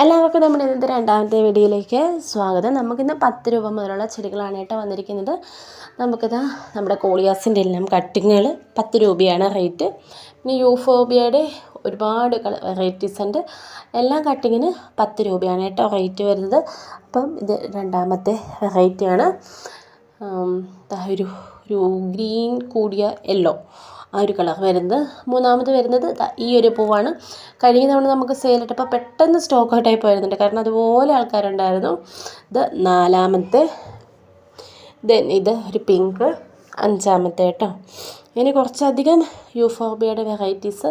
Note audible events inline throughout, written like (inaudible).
എല്ലാവർക്കും നമ്മുടെ ഇന്നത്തെ രണ്ടാമത്തെ വീഡിയോയിലേക്ക് സ്വാഗതം. നമുക്കിന്ന് പത്ത് രൂപ മുതലുള്ള ചെടികളാണ് കേട്ടോ വന്നിരിക്കുന്നത്. നമുക്കിത് നമ്മുടെ കോളിയാസിന്റെ എല്ലാം കട്ടിങ്ങുകൾ പത്ത് രൂപയാണ് റേറ്റ്. പിന്നെ യൂഫോബിയയുടെ ഒരുപാട് വെറൈറ്റീസ് ഉണ്ട്. എല്ലാം കട്ടിങ്ങിന് പത്ത് രൂപയാണ് കേട്ടോ റേറ്റ് വരുന്നത്. അപ്പം ഇത് രണ്ടാമത്തെ വെറൈറ്റിയാണ് ഒരു ഒരു ഗ്രീൻ കൂടിയ യെല്ലോ ആ ഒരു കളർ വരുന്നത്. മൂന്നാമത് വരുന്നത് ഈ ഒരു പൂവാണ്. കഴിഞ്ഞ തവണ നമുക്ക് സെയിലിട്ടപ്പോൾ പെട്ടെന്ന് സ്റ്റോക്ക് ഔട്ടായി പോയിരുന്നുണ്ട്. കാരണം അതുപോലെ ആൾക്കാരുണ്ടായിരുന്നു. ഇത് നാലാമത്തെ ദെൻ ഇത് ഒരു പിങ്ക് അഞ്ചാമത്തെ കേട്ടോ ഇനി കുറച്ചധികം യൂഫോബിയയുടെ വെറൈറ്റീസ്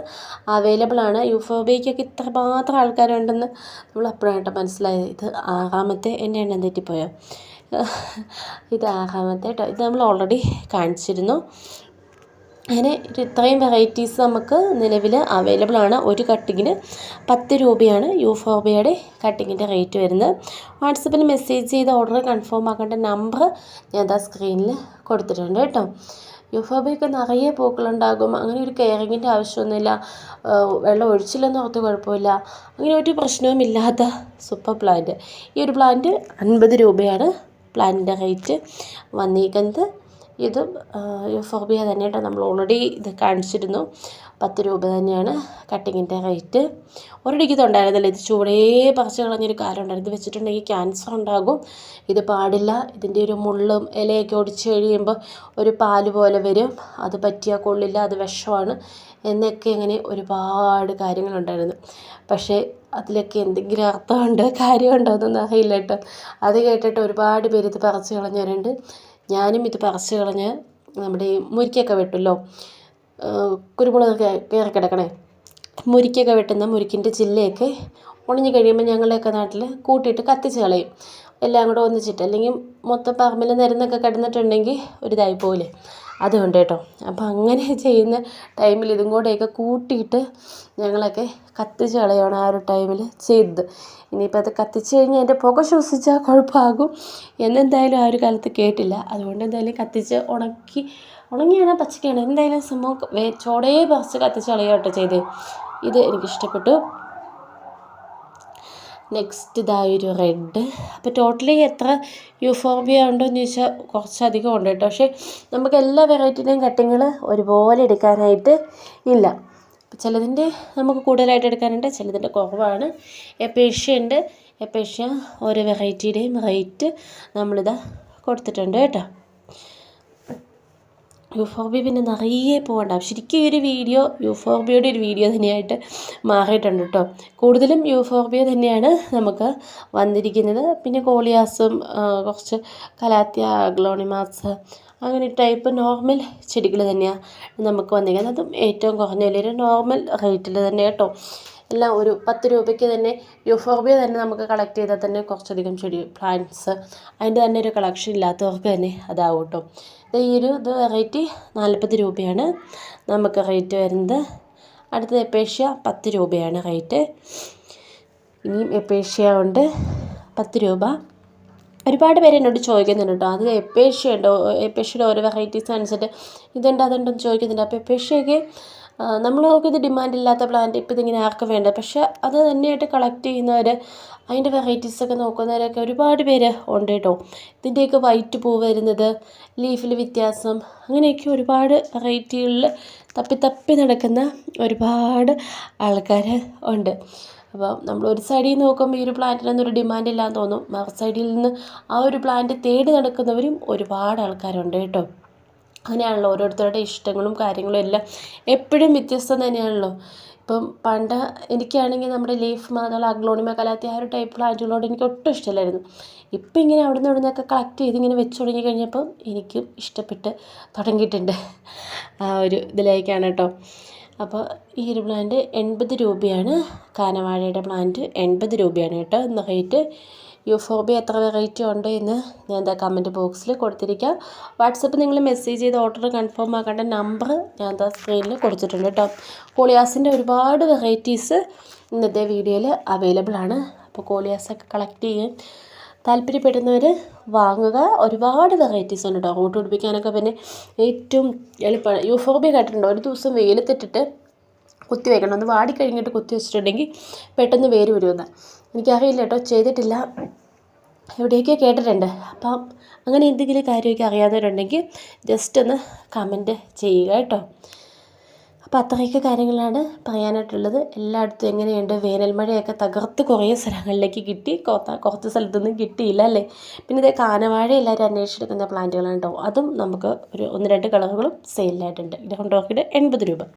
അവൈലബിൾ ആണ്. യൂഫോബിയയ്ക്കൊക്കെ ഇത്രമാത്രം ആൾക്കാരുണ്ടെന്ന് നമ്മൾ അപ്പോഴായിട്ട് മനസ്സിലായത്. ഇത് ആറാമത്തെ എന്റെ എണ്ണം തെറ്റിപ്പോയോ ഇത് ആറാമത്തെ കേട്ടോ ഇത് നമ്മൾ ഓൾറെഡി കാണിച്ചിരുന്നു. അങ്ങനെ ഇത്രയും വെറൈറ്റീസ് നമുക്ക് നിലവിൽ അവൈലബിൾ ആണ്. ഒരു കട്ടിങ്ങിന് പത്ത് രൂപയാണ് യൂഫോബിയയുടെ കട്ടിങ്ങിന്റെ റേറ്റ് വരുന്നത്. വാട്സപ്പിൽ മെസ്സേജ് ചെയ്ത് ഓർഡർ കൺഫേം ആക്കേണ്ട നമ്പർ ഞാൻ അതാ സ്ക്രീനിൽ കൊടുത്തിട്ടുണ്ട് കേട്ടോ. യൂഫോബിയൊക്കെ നിറയെ പൂക്കളുണ്ടാകും അങ്ങനെ ഒരു കെയറിങ്ങിന്റെ ആവശ്യമൊന്നുമില്ല. വെള്ളം ഒഴിച്ചില്ലെന്ന് ഓർത്ത് കുഴപ്പമില്ല. അങ്ങനെ ഒരു പ്രശ്നവും ഇല്ലാത്ത സൂപ്പർ പ്ലാന്റ് ഈ ഒരു പ്ലാന്റ് അൻപത് രൂപയാണ് പ്ലാന്റിന്റെ റേറ്റ് വന്നിരിക്കുന്നത് ഇതും യൂഫോബിയ തന്നെ കേട്ടോ നമ്മൾ ഓൾറെഡി ഇത് കാണിച്ചിരുന്നു. പത്ത് രൂപ തന്നെയാണ് കട്ടിങ്ങിന്റെ റേറ്റ് ഒരിടയ്ക്ക് ഇതുണ്ടായിരുന്നില്ല ഇത് ചൂടേ പറിച്ച് കളഞ്ഞൊരു കാലം ഉണ്ടായിരുന്നു. ഇത് വെച്ചിട്ടുണ്ടെങ്കിൽ ക്യാൻസർ ഉണ്ടാകും. ഇത് പാടില്ല. ഇതിന്റെ ഒരു മുള്ളും ഇലയൊക്കെ ഒടിച്ച് കഴിയുമ്പോൾ ഒരു പാൽ പോലെ വരും. അത് പറ്റിയാൽ കൊള്ളില്ല. അത് വിഷമാണ്. എന്നൊക്കെ ഇങ്ങനെ ഒരുപാട് കാര്യങ്ങളുണ്ടായിരുന്നു പക്ഷേ അതിലൊക്കെ എന്തെങ്കിലും അർത്ഥമുണ്ടോ? കാര്യമുണ്ടോ? എന്നൊന്നും അറിയില്ല കേട്ടോ. അത് കേട്ടിട്ട് ഒരുപാട് പേര് ഇത് പറിച്ച് കളഞ്ഞവരുണ്ട്. ഞാനും ഇത് പറിച്ച് കളഞ്ഞ് നമ്മുടെ ഈ മുരിക്കൊക്കെ വെട്ടുമല്ലോ കുരുമുളക് കയറി കിടക്കണേ. മുരിക്കൊക്കെ വെട്ടുന്ന മുരിക്കിന്റെ ചില്ലയൊക്കെ ഉണങ്ങി കഴിയുമ്പോൾ ഞങ്ങളുടെയൊക്കെ നാട്ടിൽ കൂട്ടിയിട്ട് കത്തിച്ച് കളയും. എല്ലാം കൂടെ ഒന്നിച്ചിട്ട് അല്ലെങ്കിൽ മൊത്തം പറമ്പിൽ നിരന്നൊക്കെ കിടന്നിട്ടുണ്ടെങ്കിൽ ഒരു ഇതായി പോലെ അതുകൊണ്ട് കേട്ടോ. അപ്പോൾ അങ്ങനെ (laughs) ചെയ്യുന്ന ടൈമിൽ ഇതും കൂടെയൊക്കെ കൂട്ടിയിട്ട് ഞങ്ങളൊക്കെ കത്തിച്ച് കളയുകയാണ് ആ ഒരു ടൈമിൽ ചെയ്തത്. ഇനിയിപ്പോൾ അത് കത്തിച്ച് കഴിഞ്ഞാൽ അതിന്റെ പുക ശ്വസിച്ചാൽ കുഴപ്പമാകും. എന്നെന്തായാലും ആ ഒരു കാലത്ത് കേട്ടില്ല. അതുകൊണ്ട് എന്തായാലും കത്തിച്ച് ഉണക്കി ഉണങ്ങിയാണ് പച്ചക്കാണ് എന്തായാലും സംഭവം ചോടേ പറിച്ച് കത്തിച്ച് കളയുക കേട്ടോ ചെയ്തേ ഇത് എനിക്കിഷ്ടപ്പെട്ടു. നെക്സ്റ്റ് ഇതായൊരു റെഡ് അപ്പോൾ ടോട്ടലി എത്ര യൂഫോർബിയ ഉണ്ടോയെന്ന് ചോദിച്ചാൽ കുറച്ചധികം ഉണ്ട് കേട്ടോ പക്ഷേ നമുക്ക് എല്ലാ വെറൈറ്റിയുടെയും കട്ടിങ്ങൾ ഒരുപോലെ എടുക്കാനായിട്ട് ഇല്ല. ചിലതിന്റെ നമുക്ക് കൂടുതലായിട്ട് എടുക്കാനുണ്ട് ചിലതിന്റെ കുറവാണ്. എപ്പേഷ്യ ഉണ്ട്. എപ്പേഷ്യ ഓരോ വെറൈറ്റിയുടെയും റേറ്റ് നമ്മളിതാ കൊടുത്തിട്ടുണ്ട് കേട്ടോ. യൂഫോർബിയ പിന്നെ നിറയെ പോകണ്ട ശരിക്കും ഈ ഒരു വീഡിയോ യൂഫോർബിയയുടെ ഒരു വീഡിയോ തന്നെയായിട്ട് മാറിയിട്ടുണ്ട് കേട്ടോ. കൂടുതലും യൂഫോർബിയ തന്നെയാണ് നമുക്ക് വന്നിരിക്കുന്നത്. പിന്നെ കോളിയാസും കുറച്ച് കലാത്തിയ ഗ്ലോണിമാസ് അങ്ങനെ ടൈപ്പ് നോർമൽ ചെടികൾ തന്നെയാണ് നമുക്ക് വന്നിരിക്കുന്നത്. അതും ഏറ്റവും കുറഞ്ഞ വിലയിൽ നോർമൽ റേറ്റിൽ തന്നെ കേട്ടോ. എല്ലാം ഒരു പത്ത് രൂപയ്ക്ക് തന്നെ യൂഫോർബിയ തന്നെ നമുക്ക് കളക്ട് ചെയ്താൽ തന്നെ കുറച്ചധികം ചെടി പ്ലാന്റ്സ് അതിന്റെ തന്നെ ഒരു കളക്ഷൻ ഇല്ലാത്തവർക്ക് തന്നെ അതാവും കേട്ടോ ഈ ഒരു ഇത് വെറൈറ്റി നാൽപ്പത് രൂപയാണ്. നമുക്ക് റേറ്റ് വരുന്നത് അടുത്തത് എപ്പേഷ്യ പത്ത് രൂപയാണ് റേറ്റ് ഇനിയും എപ്പേഷ്യ ഉണ്ട് പത്ത് രൂപ. ഒരുപാട് പേര് എന്നോട് ചോദിക്കുന്നുണ്ട് കേട്ടോ അതിൽ എപ്പേഷ്യ ഉണ്ടോ? എപ്പേഷ്യയുടെ ഓരോ വെറൈറ്റീസ് അനുസരിച്ച് ഇതുണ്ട് അതുണ്ടോ എന്ന് ചോദിക്കുന്നുണ്ട് അപ്പോൾ എപ്പേഷ്യയൊക്കെ നമ്മൾ ഇത് ഡിമാൻഡ് ഇല്ലാത്ത പ്ലാന്റ് ഇപ്പം ഇതിങ്ങനെ ആർക്കും വേണ്ട പക്ഷേ അത് തന്നെയായിട്ട് കളക്ട് ചെയ്യുന്നവർ അതിന്റെ വെറൈറ്റീസൊക്കെ നോക്കുന്നവരൊക്കെ ഒരുപാട് പേര് ഉണ്ട് കേട്ടോ. ഇതിന്റെയൊക്കെ വൈറ്റ് പൂ വരുന്നത് ലീഫിൽ വ്യത്യാസം അങ്ങനെയൊക്കെ ഒരുപാട് വെറൈറ്റികളിൽ തപ്പി തപ്പി നടക്കുന്ന ഒരുപാട് ആൾക്കാർ ഉണ്ട്. അപ്പോൾ നമ്മൾ ഒരു സൈഡിൽ നോക്കുമ്പോൾ ഈ ഒരു പ്ലാന്റിനൊന്നും ഒരു ഡിമാൻഡ് ഇല്ലാന്ന് തോന്നും. മറു സൈഡിൽ നിന്ന് ആ ഒരു പ്ലാന്റ് തേടി നടക്കുന്നവരും ഒരുപാട് ആൾക്കാരുണ്ട് കേട്ടോ. അങ്ങനെയാണല്ലോ ഓരോരുത്തരുടെ ഇഷ്ടങ്ങളും കാര്യങ്ങളും എല്ലാം എപ്പോഴും വ്യത്യസ്തം തന്നെയാണല്ലോ. ഇപ്പം പണ്ട് എനിക്കാണെങ്കിൽ നമ്മുടെ ലീഫ് മാതള അഗ്ലോണിമ കലാത്തി ആ ഒരു ടൈപ്പ് പ്ലാന്റുകളോട് എനിക്ക് ഒട്ടും ഇഷ്ടമില്ലായിരുന്നു. ഇപ്പം ഇങ്ങനെ അവിടെ നിന്ന് ഇവിടെ കളക്ട് ചെയ്ത് ഇങ്ങനെ വെച്ച് തുടങ്ങി കഴിഞ്ഞപ്പം എനിക്കും ഇഷ്ടപ്പെട്ട് തുടങ്ങിയിട്ടുണ്ട്. ആ ഒരു ഇതിലേക്കാണ് കേട്ടോ. അപ്പോൾ ഈ ഒരു പ്ലാന്റ് എൺപത് രൂപയാണ്. കാനവാഴയുടെ പ്ലാന്റ് എൺപത് രൂപയാണ് കേട്ടോ. ഇന്ന് റേറ്റ് യൂഫോബിയ എത്ര വെറൈറ്റി ഉണ്ട് എന്ന് ഞാൻ എന്താ കമന്റ് ബോക്സിൽ കൊടുത്തിരിക്കാം. വാട്സപ്പ് നിങ്ങൾ മെസ്സേജ് ചെയ്ത് ഓർഡർ കൺഫേം ആക്കേണ്ട നമ്പർ ഞാൻ എന്താ സ്ക്രീനിൽ കൊടുത്തിട്ടുണ്ട് കേട്ടോ കോളിയാസിന്റെ ഒരുപാട് വെറൈറ്റീസ് ഇന്നത്തെ വീഡിയോയിൽ അവൈലബിൾ ആണ്. അപ്പോൾ കോളിയാസൊക്കെ കളക്ട് ചെയ്യാൻ താല്പര്യപ്പെടുന്നവർ വാങ്ങുക. ഒരുപാട് വെറൈറ്റീസ് ഉണ്ട് കേട്ടോ റൂട്ട് പിടിപ്പിക്കാനൊക്കെ പിന്നെ ഏറ്റവും എളുപ്പമാണ് യൂഫോബിയ കേട്ടിട്ടുണ്ടോ? ഒരു ദിവസം വെയിലത്തിട്ടിട്ട് കുത്തി വെക്കണം. ഒന്ന് വാടി കഴിഞ്ഞിട്ട് കുത്തി വെച്ചിട്ടുണ്ടെങ്കിൽ പെട്ടെന്ന് വേര് വരുമെന്ന്. എനിക്കറിയില്ല കേട്ടോ. ചെയ്തിട്ടില്ല. എവിടെയൊക്കെ കേട്ടിട്ടുണ്ട്. അപ്പം അങ്ങനെ എന്തെങ്കിലും കാര്യമൊക്കെ അറിയാത്തവരുണ്ടെങ്കിൽ ജസ്റ്റ് ഒന്ന് കമന്റ് ചെയ്യുക കേട്ടോ. അപ്പോൾ അത്രയൊക്കെ കാര്യങ്ങളാണ് പറയാനായിട്ടുള്ളത്. എല്ലായിടത്തും എങ്ങനെയുണ്ട്? വേനൽ മഴയൊക്കെ തകർത്ത് കുറേ സ്ഥലങ്ങളിലേക്ക് കിട്ടി. കുറച്ച് സ്ഥലത്തൊന്നും കിട്ടിയില്ല അല്ലേ? പിന്നെ ഇതേ കാനവാഴ എല്ലാവരും അന്വേഷിച്ചെടുക്കുന്ന പ്ലാന്റുകളാണ് കേട്ടോ. അതും നമുക്ക് ഒരു ഒന്ന് രണ്ട് കളറുകളും സെയിലിലായിട്ടുണ്ട് ഗ്രൗണ്ട് ഓർക്കിഡ് എൺപത് രൂപ.